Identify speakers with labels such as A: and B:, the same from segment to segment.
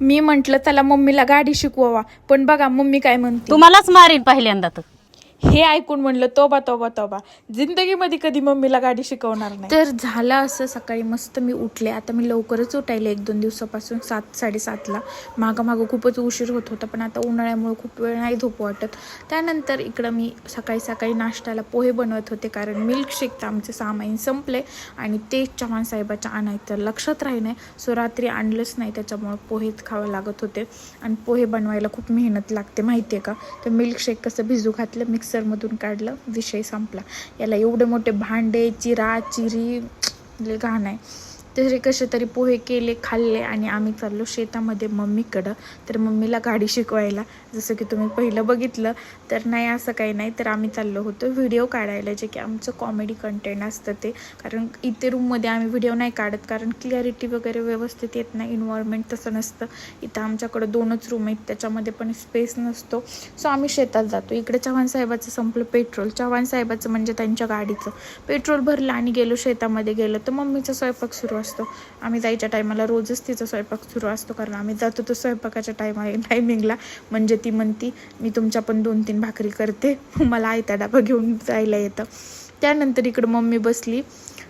A: मी म्हंटल त्याला मम्मीला गाडी शिकवावा. पण बघा मम्मी काय म्हणते.
B: तुम्हालाच मारीन पहिल्यांदा तर.
A: हे ऐकून म्हणलं तोबा तोबा तोबा. जिंदगीमध्ये कधी मम्मीला गाडी शिकवणार नाही. तर झालं असं सकाळी मस्त मी उठले. आता मी लवकरच उठायले एक दोन दिवसापासून सात साडेसातला. मागं मागं खूपच उशीर होत होता पण आता उन्हाळ्यामुळे खूप वेळ नाही झोप वाटत. त्यानंतर इकडं मी सकाळी सकाळी नाश्त्याला पोहे बनवत होते कारण मिल्कशेक तर आमचे सामाईन संपले आणि ते चव्हाण साहेबाच्या आणायचं. लक्षात राही नाही सो रात्री आणलंच नाही त्याच्यामुळे पोहेच खावं लागत होते. आणि पोहे बनवायला खूप मेहनत लागते माहिती आहे का? तर मिल्कशेक कसं भिजू घातलं मिक्स मिक्सरमधून काढलं विषय संपला. याला एवढे मोठे भांडे चिरा चिरी घाण आहे. तरी कसे तरी पोहे केले खाल्ले आणि आम्ही चाललो शेतामध्ये मम्मीकडं. तर मम्मीला गाडी शिकवायला. जसं की तुम्ही पहिलं बघितलं तर नाही असं काही नाही. तर आम्ही चाललो होतो व्हिडिओ काढायला जे की आमचं कॉमेडी कंटेंट असतं ते. कारण इथे रूममध्ये आम्ही व्हिडिओ नाही काढत कारण क्लिअरिटी वगैरे व्यवस्थित येत नाही इन्व्हायरमेंट तसं नसतं. इथं आमच्याकडं दोनच रूम आहेत त्याच्यामध्ये पण स्पेस नसतो. सो आम्ही शेतात जातो. इकडे चव्हाण साहेबाचं संपलं पेट्रोल चव्हाण साहेबाचं म्हणजे त्यांच्या गाडीचं. पेट्रोल भरलं आणि गेलो शेतामध्ये गेलो तर मम्मीचा स्वयंपाक सुरू असतो आम्ही जायच्या टायमाला रोजच तिचा स्वयंपाक सुरू असतो कारण आम्ही जातो तो स्वयंपाकाच्या टायमा टायमिंगला म्हणजे ती म्हणती मी तुमच्या पण दोन तीन भाकरी करते. मला आयता डाबा घेऊन जायला येतं. त्यानंतर इकडं मम्मी बसली.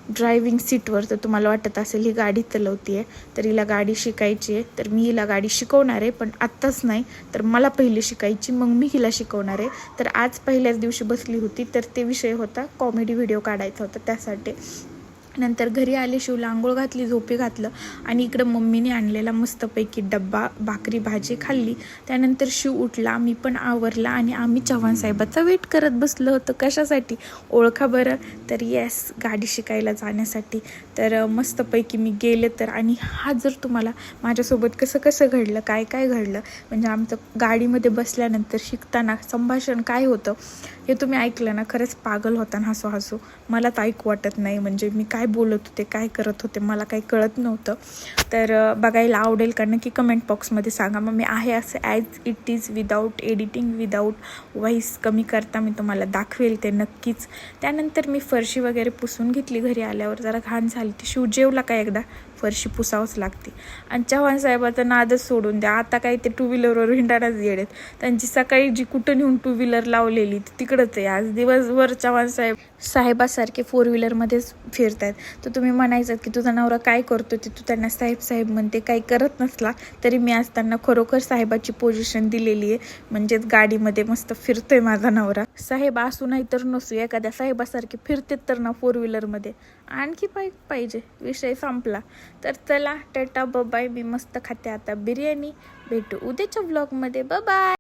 A: ड्रायव्हिंग सीटवर तर तुम्हाला वाटत असेल ही गाडी चलवती आहे तर हिला गाडी शिकायची आहे. तर मी हिला गाडी शिकवणार आहे पण आत्ताच नाही. तर मला पहिली शिकायची मग मी हिला शिकवणार आहे. तर आज पहिल्याच दिवशी बसली होती तर ते विषय होता कॉमेडी व्हिडिओ काढायचा होता त्यासाठी. नंतर घरी आले शिवला आंघोळ घातली झोपी घातलं आणि इकडं मम्मीने आणलेला मस्तपैकी डब्बा भाकरी भाजी खाल्ली. त्यानंतर शिव उठला मी पण आवरला आणि आम्ही चव्हाण साहेबाचा वेट करत बसलो होतो. कशासाठी? ओळखा बरं. तर येस गाडी शिकायला जाण्यासाठी. तर मस्तपैकी मी गेले तर आणि हा जर तुम्हाला माझ्यासोबत कसं कसं घडलं काय काय घडलं म्हणजे आमचं गाडीमध्ये बसल्यानंतर शिकताना संभाषण काय होतं? हे तुम्ही ऐकलं ना खरंच पागल होता ना हसू हसू. मला तर ऐकू वाटत नाही म्हणजे मी काय बोलत होते काय करत होते मला काही कळत नव्हतं. तर बघायला आवडेल का नक्की कमेंट बॉक्समध्ये सांगा. मग मी आहे असं as it is without editing without voice कमी करता मी तुम्हाला दाखवेल ते नक्कीच. त्यानंतर मी फरशी वगैरे पुसून घेतली घरी आल्यावर. जरा घाण झाली ती शिव जेवला का एकदा? फरशी पुसावंच लागते. आणि चव्हाण साहेबाचा नादच सोडून द्या. आता काही ते टू व्हीलरवर हिंडाणाच येडेत. त्यांची सकाळी जी कुठं नेऊन टू व्हीलर लावलेली ती तिकडंच आहे. आज दिवसभर चव्हाण साहेब साहेबासारखे फोर व्हीलरमध्येच फिरत आहेत तर तुम्ही म्हणायचं की तुझा नवरा काय करतो ते तू त्यांना साहेब साहेब म्हणते. काही करत नसला तरी मी आज त्यांना खरोखर साहेबाची पोझिशन दिलेली आहे. म्हणजेच गाडीमध्ये मस्त फिरतोय माझा नवरा. साहेब असू नाही तर नसू एखाद्या साहेबासारखे फिरतेत तर ना फोर व्हीलरमध्ये आणखी पाय पाहिजे. विषय संपला. तर चला टाटा बाय मी मस्त खाते आता. बिर्याणी भेटू उद्याच्या ब्लॉगमध्ये बाय